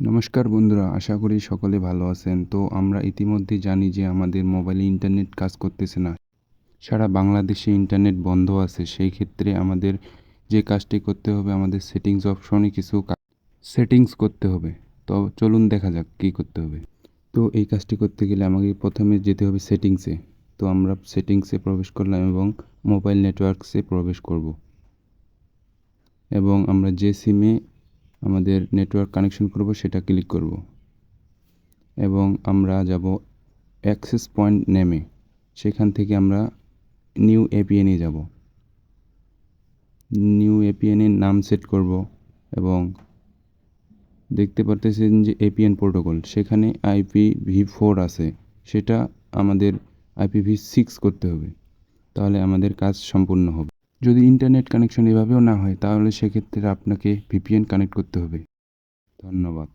নমস্কার বন্ধুরা, আশা করি সকলে ভালো আছেন। তো আমরা ইতিমধ্যে জানি যে আমাদের মোবাইলে ইন্টারনেট কাজ করতেছে না। সারা বাংলাদেশে ইন্টারনেট বন্ধ আছে, সেই ক্ষেত্রে আমাদের যে কাজটি করতে হবে, আমাদের সেটিংস অপশনে কিছু সেটিংস করতে হবে। তো চলুন দেখা যাক কী করতে হবে। তো এই কাজটি করতে গেলে আমাকে প্রথমে যেতে হবে সেটিংসে। তো আমরা সেটিংসে প্রবেশ করলাম এবং মোবাইল নেটওয়ার্কসে প্রবেশ করব। এবং আমরা যে সিমে আমাদের নেটওয়ার্ক কানেকশন করব, সেটা ক্লিক করব। এবং আমরা যাব অ্যাক্সেস পয়েন্ট নেমে সেখান থেকে আমরা নিউ এপিএনে যাব। নিউ এপিএনের নাম সেট করব এবং দেখতে পারতেছেন যে এপিএন প্রোটোকল সেখানে আইপি ভি ফোর আছে। সেটা আমাদের আইপি ভি সিক্স করতে হবে। তাহলে আমাদের কাজ সম্পূর্ণ হবে। যদি ইন্টারনেট কানেকশন এভাবেও না হয় তাহলে সেক্ষেত্রে আপনাকে ভিপিএন কানেক্ট করতে হবে। ধন্যবাদ।